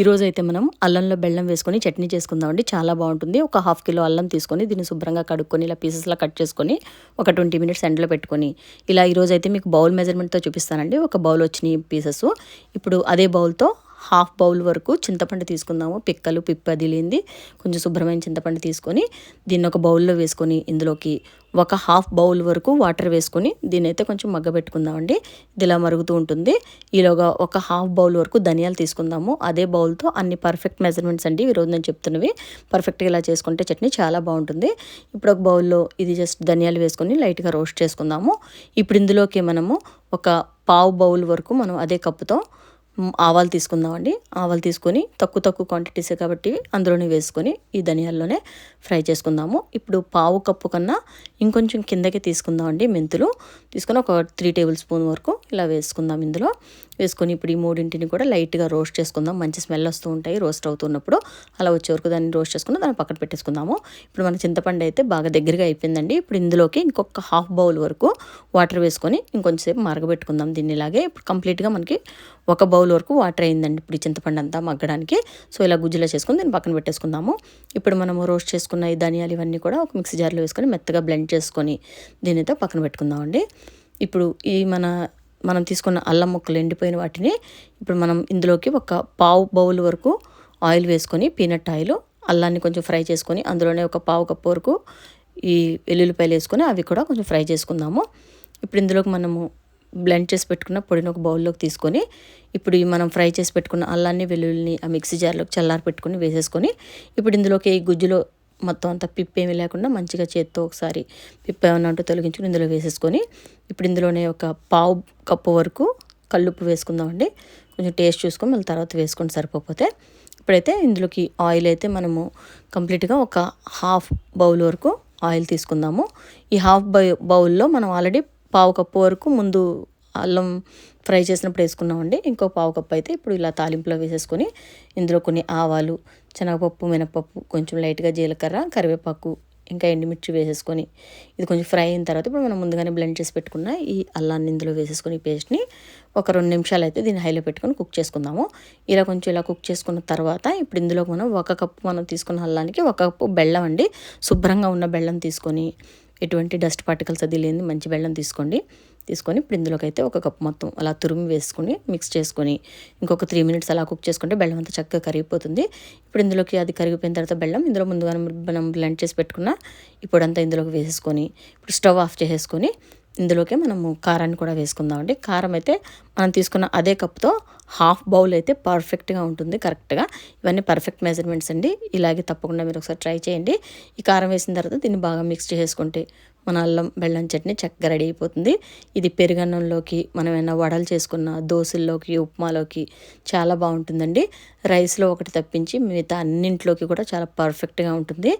ఈరోజు అయితే మనం అల్లంలో బెల్లం వేసుకొని చట్నీ చేసుకుందామండి చాలా బాగుంటుంది. ఒక హాఫ్ కిలో అల్లం తీసుకొని దీన్ని శుభ్రంగా కడుక్కొని ఇలా పీసెస్లా కట్ చేసుకొని ఒక ట్వంటీ మినిట్స్ ఎండలో పెట్టుకొని ఇలా ఈరోజు అయితే మీకు బౌల్ మెజర్మెంట్తో చూపిస్తానండి. ఒక బౌల్ వచ్చినాయి పీసెస్ ఇప్పుడు అదే బౌల్తో హాఫ్ బౌల్ వరకు చింతపండు తీసుకుందాము. పిక్కలు పిప్పదిలింది కొంచెం శుభ్రమైన చింతపండు తీసుకొని దీన్ని ఒక బౌల్లో వేసుకొని ఇందులోకి ఒక హాఫ్ బౌల్ వరకు వాటర్ వేసుకొని దీని అయితే కొంచెం మగ్గబెట్టుకుందామండి. ఇది ఇలా మరుగుతూ ఉంటుంది. ఈలోగా ఒక హాఫ్ బౌల్ వరకు ధనియాలు తీసుకుందాము. అదే బౌల్తో అన్ని పర్ఫెక్ట్ మెజర్మెంట్స్ అండి. ఈరోజు నేను చెప్తున్నవి. పర్ఫెక్ట్గా ఇలా చేసుకుంటే చట్నీ చాలా బాగుంటుంది. ఇప్పుడు ఒక బౌల్లో ఇది జస్ట్ ధనియాలు వేసుకొని లైట్గా రోస్ట్ చేసుకుందాము. ఇప్పుడు ఇందులోకి మనము ఒక పావు బౌల్ వరకు మనం అదే కప్పుతో ఆవాలు తీసుకుందామండి. ఆవాలు తీసుకొని తక్కువ తక్కువ క్వాంటిటీసే కాబట్టి అందులోనే వేసుకొని ఈ ధనియాల్లోనే ఫ్రై చేసుకుందాము. ఇప్పుడు పావు కప్పు కన్నా ఇంకొంచెం కిందకి తీసుకుందామండి మెంతులు. తీసుకొని ఒక త్రీ టేబుల్ స్పూన్ వరకు ఇలా వేసుకుందాం ఇందులో. వేసుకొని ఇప్పుడు ఈ మూడింటిని కూడా లైట్గా రోస్ట్ చేసుకుందాం. మంచి స్మెల్ వస్తూ ఉంటాయి రోస్ట్ అవుతున్నప్పుడు. అలా వచ్చే వరకు దాన్ని రోస్ట్ చేసుకుని దాన్ని పక్కన పెట్టేసుకుందాము. ఇప్పుడు మన చింతపండు అయితే బాగా దగ్గరగా అయిపోయిందండి. ఇప్పుడు ఇందులోకి ఇంకొక హాఫ్ బౌల్ వరకు వాటర్ వేసుకొని ఇంకొంచెంసేపు మరగబెట్టుకుందాం దీన్ని ఇలాగే. ఇప్పుడు కంప్లీట్గా మనకి ఒక బౌల్ వరకు వాటర్ అయిందండి ఇప్పుడు చింతపండు అంతా మగ్గడానికి. సో ఇలా గుజ్జులా చేసుకుని దీన్ని పక్కన పెట్టేసుకుందాము. ఇప్పుడు మనము రోస్ట్ చేసుకున్న ఈ ధనియాలు ఇవన్నీ కూడా ఒక మిక్సీ జార్లో వేసుకొని మెత్తగా బ్లెండ్ చేసుకొని దీనితో పక్కన పెట్టుకుందామండి. ఇప్పుడు ఈ మన మనం తీసుకున్న అల్లం ముక్కలు ఎండిపోయిన వాటిని ఇప్పుడు మనం ఇందులోకి ఒక పావు బౌల్ వరకు ఆయిల్ వేసుకొని పీనట్ ఆయిల్ అల్లాన్ని కొంచెం ఫ్రై చేసుకొని అందులోనే ఒక పావు కప్పు వరకు ఈ వెల్లుల్లిపాయలు వేసుకొని అవి కూడా కొంచెం ఫ్రై చేసుకుందాము. ఇప్పుడు ఇందులోకి మనము బ్లెండ్ చేసి పెట్టుకున్న పొడిని ఒక బౌల్లోకి తీసుకొని ఇప్పుడు ఈ మనం ఫ్రై చేసి పెట్టుకున్న అల్లాన్ని వెల్లుల్లిని ఆ మిక్సీ జార్లోకి చల్లారి పెట్టుకొని వేసేసుకొని ఇప్పుడు ఇందులోకి ఈ గుజ్జులో మొత్తం అంతా పిప్పేమి లేకుండా మంచిగా చేత్తో ఒకసారి పిప్ప ఏమన్నా ఉంటే తొలగించుకుని ఇందులో వేసేసుకొని ఇప్పుడు ఇందులోనే ఒక పావు కప్పు వరకు కల్లుప్పు వేసుకుందామండి. కొంచెం టేస్ట్ చూసుకొని మళ్ళీ తర్వాత వేసుకొని సరిపోతే. ఇప్పుడైతే ఇందులోకి ఆయిల్ అయితే మనము కంప్లీట్గా ఒక హాఫ్ బౌల్ వరకు ఆయిల్ తీసుకుందాము. ఈ హాఫ్ బౌ బౌల్లో మనం ఆల్రెడీ పావు కప్పు వరకు ముందు అల్లం ఫ్రై చేసినప్పుడు వేసుకున్నామండి. ఇంకో పావు కప్పు అయితే ఇప్పుడు ఇలా తాలింపులో వేసేసుకొని ఇందులో కొన్ని ఆవాలు శనగపప్పు మినపప్పు కొంచెం లైట్గా జీలకర్ర కరివేపాకు ఇంకా ఎండుమిర్చి వేసేసుకొని ఇది కొంచెం ఫ్రై అయిన తర్వాత ఇప్పుడు మనం ముందుగానే బ్లెండ్ చేసి పెట్టుకున్న ఈ అల్లాన్ని ఇందులో వేసేసుకొని పేస్ట్ని ఒక రెండు నిమిషాలు అయితే దీన్ని హైలో పెట్టుకొని కుక్ చేసుకుందాము. ఇలా కొంచెం ఇలా కుక్ చేసుకున్న తర్వాత ఇప్పుడు ఇందులో మనం ఒక కప్పు మనం తీసుకున్న అల్లానికి ఒక కప్పు బెల్లం అండి. శుభ్రంగా ఉన్న బెల్లం తీసుకొని ఎటువంటి డస్ట్ పార్టికల్స్ అది లేని మంచి బెల్లం తీసుకోండి. తీసుకొని ఇప్పుడు ఇందులోకి అయితే ఒక కప్పు మొత్తం అలా తురిమి వేసుకొని మిక్స్ చేసుకొని ఇంకొక త్రీ మినిట్స్ అలా కుక్ చేసుకుంటే బెల్లం అంతా చక్కగా కరిగిపోతుంది. ఇప్పుడు ఇందులోకి అది కరిగిపోయిన తర్వాత బెల్లం ఇందులో ముందుగా మనం బ్లెండ్ చేసి పెట్టుకున్న ఇప్పుడంతా ఇందులోకి వేసేసుకొని ఇప్పుడు స్టవ్ ఆఫ్ చేసేసుకొని ఇందులోకి మనము కారాన్ని కూడా వేసుకుందామండి కారం అయితే మనం తీసుకున్న అదే కప్తో హాఫ్ బౌల్ అయితే పర్ఫెక్ట్గా ఉంటుంది కరెక్ట్గా. ఇవన్నీ పర్ఫెక్ట్ మెజర్మెంట్స్ అండి. ఇలాగే తప్పకుండా మీరు ఒకసారి ట్రై చేయండి. ఈ కారం వేసిన తర్వాత దీన్ని బాగా మిక్స్ చేసుకుంటే మన అల్లం బెల్లం చట్నీ చక్కగా రెడీ అయిపోతుంది. ఇది పెరుగన్నంలోకి మనం ఏమైనా వడలు చేసుకున్న దోశల్లోకి ఉప్మాలోకి చాలా బాగుంటుందండి. రైస్లో ఒకటి తప్పించి మిగతా అన్నింట్లోకి కూడా చాలా పర్ఫెక్ట్గా ఉంటుంది.